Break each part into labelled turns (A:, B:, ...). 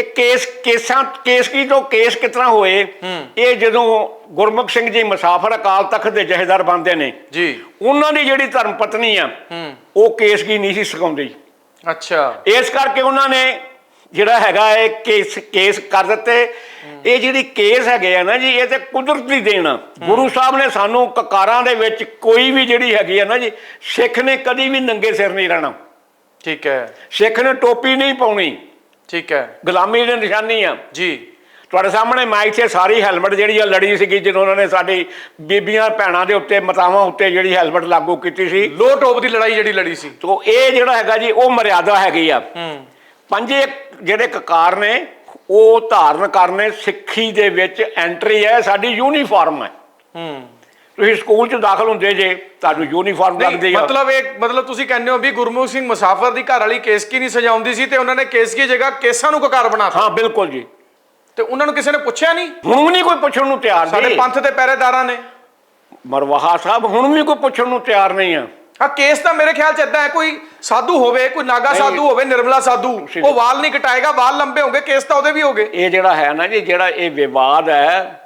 A: ਇਹ ਕੇਸ ਕੇਸਾਂ ਕੇਸ ਕੀ ਤੋਂ ਕੇਸ ਕਿਤਨਾ ਹੋਏ ਇਹ ਜਦੋਂ ਗੁਰਮੁਖ ਸਿੰਘ ਜੀ ਮੁਸਾਫਰ ਅਕਾਲ ਤਖਤ ਦੇ ਜਹੇਦਾਰ ਬਣਦੇ ਨੇ
B: ਜੀ।
A: ਉਹਨਾਂ ਦੀ ਜਿਹੜੀ ਧਰਮ ਪਤਨੀ ਆ ਉਹ ਕੇਸ ਕੀ ਨਹੀਂ ਸੀ ਸਿਖਾਉਂਦੀ।
B: ਅੱਛਾ।
A: ਇਸ ਕਰਕੇ ਉਹਨਾਂ ਨੇ ਜਿਹੜਾ ਹੈਗਾ ਇਹ ਕੇਸ ਕੇਸ ਕਰ ਦਿੱਤੇ। ਇਹ ਜਿਹੜੀ ਕੇਸ ਹੈਗੇ ਆ ਨਾ ਜੀ ਇਹ ਤੇ ਕੁਦਰਤ ਦੀ ਦੇਣ ਆ। ਗੁਰੂ ਸਾਹਿਬ ਨੇ ਸਾਨੂੰ ਕਕਾਰਾਂ ਦੇ ਵਿੱਚ ਕੋਈ ਵੀ ਜਿਹੜੀ ਹੈਗੀ ਆ ਨਾ ਜੀ ਸਿੱਖ ਨੇ ਕਦੀ ਵੀ ਨੰਗੇ ਸਿਰ ਨਹੀਂ ਰਹਿਣਾ।
B: ਠੀਕ ਹੈ।
A: ਸਿੱਖ ਨੇ ਟੋਪੀ ਨਹੀਂ ਪਾਉਣੀ।
B: ਠੀਕ ਹੈ।
A: ਗੁਲਾਮੀ ਦੀ ਨਿਸ਼ਾਨੀ ਆ।
B: ਜੀ।
A: ਤੁਹਾਡੇ ਸਾਹਮਣੇ ਮਾਈਕ 'ਤੇ ਸਾਰੀ ਹੈਲਮਟ ਜਿਹੜੀ ਆ ਲੜੀ ਸੀਗੀ ਜਦੋਂ ਉਹਨਾਂ ਨੇ ਸਾਡੀ ਬੀਬੀਆਂ ਭੈਣਾਂ ਦੇ ਉੱਤੇ ਮਤਾਵਾਂ ਉੱਤੇ ਜਿਹੜੀ ਹੈਲਮਟ ਲਾਗੂ ਕੀਤੀ ਸੀ।
B: ਲੋ ਟੋਪ ਦੀ ਲੜਾਈ ਜਿਹੜੀ ਲੜੀ ਸੀ।
A: ਤੋ ਇਹ ਜਿਹੜਾ ਹੈਗਾ ਜੀ ਉਹ ਮਰਿਆਦਾ ਹੈਗੀ ਆ।
B: ਹੂੰ।
A: ਪੰਜੇ ਜਿਹੜੇ ਕਕਾਰ ਨੇ ਉਹ ਧਾਰਨ ਕਰਨੇ ਸਿੱਖੀ ਦੇ ਵਿੱਚ ਐਂਟਰੀ ਹੈ ਸਾਡੀ ਯੂਨੀਫਾਰਮ ਹੈ।
B: ਹੂੰ।
A: ਤੁਸੀਂ ਸਕੂਲ 'ਚ ਦਾਖਲ ਹੁੰਦੇ ਜੇ ਤੁਹਾਨੂੰ ਯੂਨੀਫਾਰਮ ਲੱਗਦੀ ਆ।
B: ਮਤਲਬ ਇਹ ਮਤਲਬ ਤੁਸੀਂ ਕਹਿੰਦੇ ਹੋ ਵੀ ਗੁਰਮੁਖ ਸਿੰਘ ਮੁਸਾਫਰ ਦੀ ਘਰ ਵਾਲੀ ਕੇਸਕੀ ਨਹੀਂ ਸਜਾਉਂਦੀ ਸੀ ਤੇ ਉਹਨਾਂ ਨੇ ਕੇਸਕੀ ਜਗ੍ਹਾ ਕੇਸਾਂ ਨੂੰ ਕਕਾਰ ਬਣਾਤਾ
A: ਹਾਂ ਬਿਲਕੁਲ ਜੀ।
B: ਤੇ ਉਹਨਾਂ ਨੂੰ ਕਿਸੇ ਨੇ ਪੁੱਛਿਆ ਨਹੀਂ?
A: ਹੁਣ ਨਹੀਂ ਕੋਈ ਪੁੱਛਣ ਨੂੰ ਤਿਆਰ
B: ਸਾਡੇ
A: ਜੀ।
B: ਪੰਥ ਦੇ ਪਹਿਰੇਦਾਰਾਂ ਨੇ।
A: ਮਰਵਾਹਾ ਸਾਹਿਬ ਹੁਣ ਵੀ ਕੋਈ ਪੁੱਛਣ ਨੂੰ ਤਿਆਰ ਨਹੀਂ ਆ।
B: ਆ ਕੇਸ ਤਾਂ ਮੇਰੇ ਖਿਆਲ ਚ ਇਦਾਂ ਹੈ ਕੋਈ ਸਾਧੂ ਹੋਵੇ ਕੋਈ ਨਾਗਾ
A: ਨਹੀਂ।
B: ਸਾਧੂ ਹੋਵੇ ਨਿਰਮਲਾ ਸਾਧੂ। ਉਹ ਵਾਲ ਨਹੀਂ ਕਟਾਏਗਾ ਵਾਲ ਲੰਬੇ ਹੋਣਗੇ ਕੇਸ ਤਾਂ ਉਹਦੇ ਵੀ ਹੋਗੇ।
A: ਇਹ ਜਿਹੜਾ ਹੈ ਨਾ ਜੀ ਜਿਹੜਾ ਇਹ ਵਿਵਾਦ ਹੈ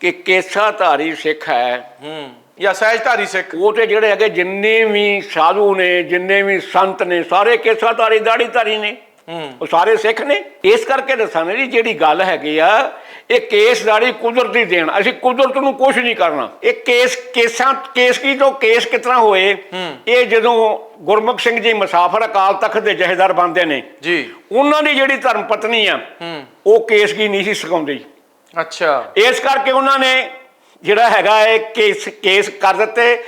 A: ਕਿ ਕੇਸਾਧਾਰੀ ਸਿੱਖ ਹੈ।
B: ਹੂੰ ਜਾਂ ਸਹਿਜਧਾਰੀ ਸਿੱਖ।
A: ਉਹ ਤੇ ਜਿਹੜੇ ਹੈਗੇ ਜਿੰਨੇ ਵੀ ਸਾਧੂ ਨੇ ਜਿੰਨੇ ਵੀ ਸੰਤ ਨੇ ਸਾਰੇ ਕੇਸਾਧਾਰੀ ਦਾੜੀਧਾਰੀ ਨੇ।
B: ਹੂੰ।
A: ਉਹ ਸਾਰੇ ਸਿੱਖ ਨੇ। ਇਸ ਕਰਕੇ ਦੱਸਾਂ ਜੀ ਜਿਹੜੀ ਗੱਲ ਹੈਗੀ ਆ ਇਹ ਕੇਸਦਾਰੀ ਕੁਦਰਤੀ ਦੇਣ। ਅਸੀਂ ਕੁਦਰਤ ਨੂੰ ਕੁਝ ਨਹੀਂ ਕਰਨਾ। ਇਹ ਕੇਸ ਕੇਸਾਂ ਕੇਸ ਕੀ ਤੋਂ ਕੇਸ ਕਿਤਨਾ ਹੋਏ? ਇਹ ਜਦੋਂ ਗੁਰਮੁਖ ਸਿੰਘ ਜੀ ਮੁਸਾਫਰ ਅਕਾਲ ਤਖਤ ਦੇ ਜਹੇਦਾਰ ਬਣਦੇ ਨੇ
B: ਜੀ।
A: ਉਹਨਾਂ ਦੀ ਜਿਹੜੀ ਧਰਮ ਪਤਨੀ ਆ ਉਹ ਕੇਸ ਕੀ ਨਹੀਂ ਸੀ ਸਿਖਾਉਂਦੀ।
B: ਅੱਛਾ।
A: ਇਸ ਕਰਕੇ ਉਹਨਾਂ ਨੇ ਜਿਹੜਾ ਹੈਗਾ ਇਹ ਕੇਸ ਕੇਸ ਕਰ ਦਿੱਤੇ।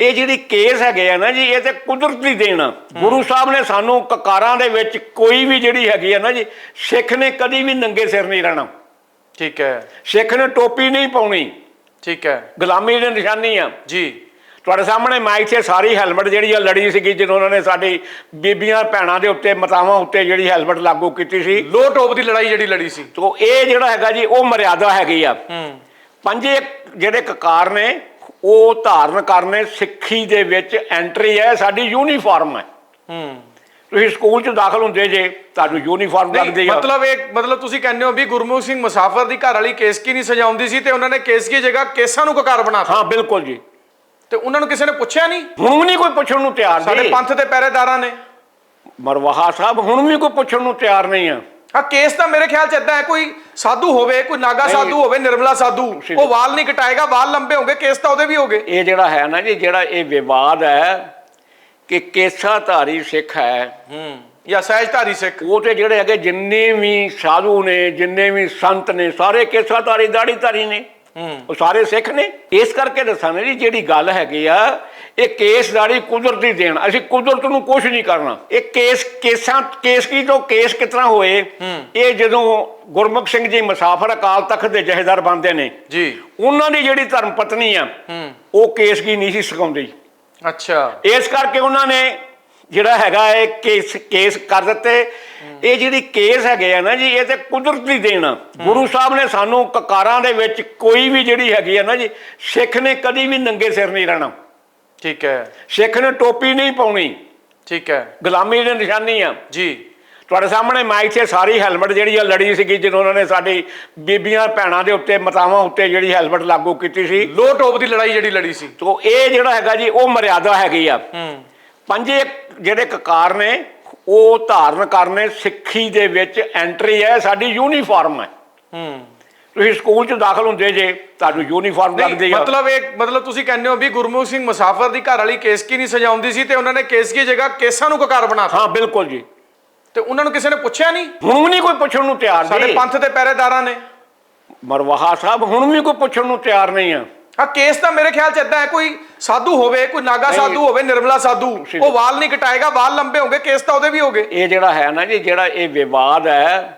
A: ਇਹ ਜਿਹੜੀ ਕੇਸ ਹੈਗੇ ਆ ਨਾ ਜੀ ਇਹ ਤੇ ਕੁਦਰਤ ਦੇਣ। ਗੁਰੂ ਸਾਹਿਬ ਨੇ ਸਾਨੂੰ ਕਕਾਰਾਂ ਦੇ ਵਿੱਚ ਕੋਈ ਵੀ ਜਿਹੜੀ ਹੈਗੀ ਆ ਨਾ ਜੀ ਸਿੱਖ ਨੇ ਕਦੀ ਵੀ ਨੰਗੇ ਸਿਰ ਨਹੀਂ ਰਹਿਣਾ।
B: ਠੀਕ ਹੈ।
A: ਸਿੱਖ ਨੇ ਟੋਪੀ ਨਹੀਂ ਪਾਉਣੀ।
B: ਠੀਕ ਹੈ।
A: ਗੁਲਾਮੀ ਦੀ ਨਿਸ਼ਾਨੀ ਆ।
B: ਜੀ।
A: ਤੁਹਾਡੇ ਸਾਹਮਣੇ ਮਾਈਕ 'ਤੇ ਸਾਰੀ ਹੈਲਮਟ ਜਿਹੜੀ ਆ ਲੜੀ ਸੀਗੀ ਜਦੋਂ ਉਹਨਾਂ ਨੇ ਸਾਡੀ ਬੀਬੀਆਂ ਭੈਣਾਂ ਦੇ ਉੱਤੇ ਮਤਾਵਾਂ ਉੱਤੇ ਜਿਹੜੀ ਹੈਲਮਟ ਲਾਗੂ ਕੀਤੀ ਸੀ।
B: ਲੋ ਟੋਪ ਦੀ ਲੜਾਈ ਜਿਹੜੀ ਲੜੀ ਸੀ।
A: ਤੋ ਇਹ ਜਿਹੜਾ ਹੈਗਾ ਜੀ ਉਹ ਮਰਿਆਦਾ ਹੈਗੀ ਆ।
B: ਹੂੰ।
A: ਪੰਜੇ ਜਿਹੜੇ ਕਕਾਰ ਨੇ ਉਹ ਧਾਰਨ ਕਰਨੇ ਸਿੱਖੀ ਦੇ ਵਿੱਚ ਐਂਟਰੀ ਹੈ ਸਾਡੀ ਯੂਨੀਫਾਰਮ ਹੈ।
B: ਹੂੰ।
A: ਤੁਸੀਂ ਸਕੂਲ 'ਚ ਦਾਖਲ ਹੁੰਦੇ ਜੇ ਤੁਹਾਨੂੰ ਯੂਨੀਫਾਰਮ ਲੱਗਦੀ ਆ।
B: ਮਤਲਬ ਇਹ ਮਤਲਬ ਤੁਸੀਂ ਕਹਿੰਦੇ ਹੋ ਵੀ ਗੁਰਮੁਖ ਸਿੰਘ ਮੁਸਾਫਰ ਦੀ ਘਰ ਵਾਲੀ ਕੇਸਕੀ ਨਹੀਂ ਸਜਾਉਂਦੀ ਸੀ ਤੇ ਉਹਨਾਂ ਨੇ ਕੇਸਕੀ ਜਗ੍ਹਾ ਕੇਸਾਂ ਨੂੰ ਕਕਾਰ ਬਣਾਤਾ
A: ਹਾਂ ਬਿਲਕੁਲ ਜੀ।
B: ਤੇ ਉਹਨਾਂ ਨੂੰ ਕਿਸੇ ਨੇ ਪੁੱਛਿਆ ਨਹੀਂ?
A: ਹੁਣ ਵੀ ਨਹੀਂ ਕੋਈ ਪੁੱਛਣ ਨੂੰ ਤਿਆਰ
B: ਸਾਡੇ ਪੰਥ ਦੇ ਪਹਿਰੇਦਾਰਾਂ ਨੇ।
A: ਮਰਵਾਹਾ ਸਾਹਿਬ ਹੁਣ ਵੀ ਕੋਈ ਪੁੱਛਣ ਨੂੰ ਤਿਆਰ ਨਹੀਂ ਆ।
B: ਆ ਕੇਸ ਤਾਂ ਮੇਰੇ ਖਿਆਲ ਚ ਇਦਾਂ ਹੈ ਕੋਈ ਸਾਧੂ ਹੋਵੇ ਕੋਈ ਨਾਗਾ। ਸਾਧੂ ਹੋਵੇ ਨਿਰਮਲਾ ਸਾਧੂ। ਉਹ ਵਾਲ ਨਹੀਂ ਕਟਾਏਗਾ ਵਾਲ ਲੰਬੇ ਹੋਣਗੇ ਕੇਸ ਤਾਂ ਉਹਦੇ ਵੀ ਹੋਗੇ
A: ਇਹ ਜਿਹੜਾ ਹੈ ਨਾ ਜੀ ਜਿਹੜਾ ਇਹ ਵਿਵਾਦ ਹੈ ਕਿ ਕੇਸਾਧਾਰੀ ਸਿੱਖ ਹੈ।
B: ਹੂੰ ਜਾਂ ਸਹਿਜਧਾਰੀ ਸਿੱਖ।
A: ਉਹ ਤੇ ਜਿਹੜੇ ਹੈਗੇ ਜਿੰਨੇ ਵੀ ਸਾਧੂ ਨੇ ਜਿੰਨੇ ਵੀ ਸੰਤ ਨੇ ਸਾਰੇ ਕੇਸਾਧਾਰੀ ਦਾੜੀਧਾਰੀ ਨੇ।
B: ਹੂੰ
A: ਉਹ ਸਾਰੇ ਸਿੱਖ ਨੇ। ਇਸ ਕਰਕੇ ਦੱਸਾਂ ਜੀ ਜਿਹੜੀ ਗੱਲ ਹੈਗੀ ਆ ਇਹ ਕੇਸਦਾਰੀ ਕੁਦਰਤੀ ਦੇਣ। ਅਸੀਂ ਕੁਦਰਤ ਨੂੰ ਕੁਝ ਨਹੀਂ ਕਰਨਾ। ਇਹ ਕੇਸ ਕੇਸਾਂ ਕੇਸ ਕੀ ਤੋਂ ਕੇਸ ਕਿਤਨਾ ਹੋਏ? ਇਹ ਜਦੋਂ ਗੁਰਮੁਖ ਸਿੰਘ ਜੀ ਮੁਸਾਫਰ ਅਕਾਲ ਤਖਤ ਦੇ ਜਹੇਦਾਰ ਬਣਦੇ ਨੇ
B: ਜੀ।
A: ਉਹਨਾਂ ਦੀ ਜਿਹੜੀ ਧਰਮ ਪਤਨੀ ਆ ਉਹ ਕੇਸ ਕੀ ਨਹੀਂ ਸੀ ਸਿਖਾਉਂਦੀ।
B: ਅੱਛਾ।
A: ਇਸ ਕਰਕੇ ਉਹਨਾਂ ਨੇ ਜਿਹੜਾ ਹੈਗਾ ਇਹ ਕੇਸ ਕੇਸ ਕਰ ਦਿੱਤੇ। ਇਹ ਜਿਹੜੀ ਕੇਸ ਹੈਗੇ ਆ ਨਾ ਜੀ ਇਹ ਤੇ ਕੁਦਰਤ ਦੇਣ ਆ। ਗੁਰੂ ਸਾਹਿਬ ਨੇ ਸਾਨੂੰ ਕਕਾਰਾਂ ਦੇ ਵਿੱਚ ਕੋਈ ਵੀ ਜਿਹੜੀ ਹੈਗੀ ਆ ਨਾ ਜੀ ਸਿੱਖ ਨੇ ਕਦੀ ਵੀ ਨੰਗੇ ਸਿਰ ਨਹੀਂ ਰਹਿਣਾ।
B: ਠੀਕ ਹੈ।
A: ਸਿੱਖ ਨੇ ਟੋਪੀ ਨਹੀਂ ਪਾਉਣੀ।
B: ਠੀਕ ਹੈ।
A: ਗੁਲਾਮੀ ਦੀ ਨਿਸ਼ਾਨੀ ਆ।
B: ਜੀ।
A: ਤੁਹਾਡੇ ਸਾਹਮਣੇ ਮਾਈਕ 'ਤੇ ਸਾਰੀ ਹੈਲਮਟ ਜਿਹੜੀ ਆ ਲੜੀ ਸੀਗੀ ਜਦੋਂ ਉਹਨਾਂ ਨੇ ਸਾਡੀ ਬੀਬੀਆਂ ਭੈਣਾਂ ਦੇ ਉੱਤੇ ਮਤਾਵਾਂ ਉੱਤੇ ਜਿਹੜੀ ਹੈਲਮਟ ਲਾਗੂ ਕੀਤੀ ਸੀ।
B: ਲੋ ਟੋਪ ਦੀ ਲੜਾਈ ਜਿਹੜੀ ਲੜੀ ਸੀ।
A: ਤੋ ਇਹ ਜਿਹੜਾ ਹੈਗਾ ਜੀ ਉਹ ਮਰਿਆਦਾ ਹੈਗੀ ਆ।
B: ਹੂੰ।
A: ਪੰਜੇ ਜਿਹੜੇ ਕਕਾਰ ਨੇ ਉਹ ਧਾਰਨ ਕਰਨੇ ਸਿੱਖੀ ਦੇ ਵਿੱਚ ਐਂਟਰੀ ਹੈ ਸਾਡੀ ਯੂਨੀਫਾਰਮ ਹੈ।
B: ਹੂੰ।
A: ਤੁਸੀਂ ਸਕੂਲ 'ਚ ਦਾਖਲ ਹੁੰਦੇ ਜੇ ਤੁਹਾਨੂੰ ਯੂਨੀਫਾਰਮ ਲੱਗਦੀ ਆ।
B: ਮਤਲਬ ਇਹ ਮਤਲਬ ਤੁਸੀਂ ਕਹਿੰਦੇ ਹੋ ਵੀ ਗੁਰਮੁਖ ਸਿੰਘ ਮੁਸਾਫਰ ਦੀ ਘਰ ਵਾਲੀ ਕੇਸਕੀ ਨਹੀਂ ਸਜਾਉਂਦੀ ਸੀ ਤੇ ਉਹਨਾਂ ਨੇ ਕੇਸਕੀ ਜਗ੍ਹਾ ਕੇਸਾਂ ਨੂੰ ਕਕਾਰ ਬਣਾਤਾ
A: ਹਾਂ ਬਿਲਕੁਲ ਜੀ।
B: ਤੇ ਉਹਨਾਂ ਨੂੰ ਕਿਸੇ ਨੇ ਪੁੱਛਿਆ ਨਹੀਂ?
A: ਹੁਣ ਵੀ ਨਹੀਂ ਕੋਈ ਪੁੱਛਣ ਨੂੰ ਤਿਆਰ
B: ਸਾਡੇ ਪੰਥ ਦੇ ਪਹਿਰੇਦਾਰਾਂ ਨੇ।
A: ਮਰਵਾਹਾ ਸਾਹਿਬ ਹੁਣ ਵੀ ਕੋਈ ਪੁੱਛਣ ਨੂੰ ਤਿਆਰ ਨਹੀਂ ਆ।
B: ਆ ਕੇਸ ਤਾਂ ਮੇਰੇ ਖਿਆਲ ਚ ਇਦਾਂ ਹੈ ਕੋਈ ਸਾਧੂ ਹੋਵੇ ਕੋਈ ਨਾਗਾ। ਸਾਧੂ ਹੋਵੇ ਨਿਰਮਲਾ ਸਾਧੂ। ਉਹ ਵਾਲ ਨਹੀਂ ਕਟਾਏਗਾ ਵਾਲ ਲੰਬੇ ਹੋਣਗੇ ਕੇਸ ਤਾਂ ਉਹਦੇ ਵੀ ਹੋਗੇ
A: ਇਹ ਜਿਹੜਾ ਹੈ ਨਾ ਜੀ ਜਿਹੜਾ ਇਹ ਵਿਵਾਦ ਹੈ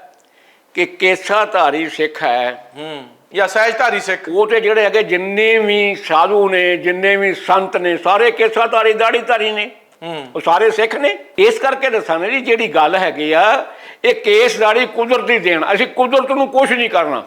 A: ਕਿ ਕੇਸਾਧਾਰੀ ਸਿੱਖ ਹੈ
B: ਹੂੰ ਜਾਂ ਸਹਿਜਧਾਰੀ ਸਿੱਖ
A: ਉਹ ਤੇ ਜਿਹੜੇ ਹੈਗੇ ਜਿੰਨੇ ਵੀ ਸਾਧੂ ਨੇ ਜਿੰਨੇ ਵੀ ਸੰਤ ਨੇ ਸਾਰੇ ਕੇਸਾਧਾਰੀ ਦਾੜੀਧਾਰੀ ਨੇ
B: ਹੂੰ
A: ਉਹ ਸਾਰੇ ਸਿੱਖ ਨੇ ਇਸ ਕਰਕੇ ਦੱਸਾਂ ਜੀ ਜਿਹੜੀ ਗੱਲ ਹੈਗੀ ਆ ਇਹ ਕੇਸਦਾਰੀ ਕੁਦਰਤੀ ਦੇਣ ਅਸੀਂ ਕੁਦਰਤ ਨੂੰ ਕੁਝ ਨਹੀਂ ਕਰਨਾ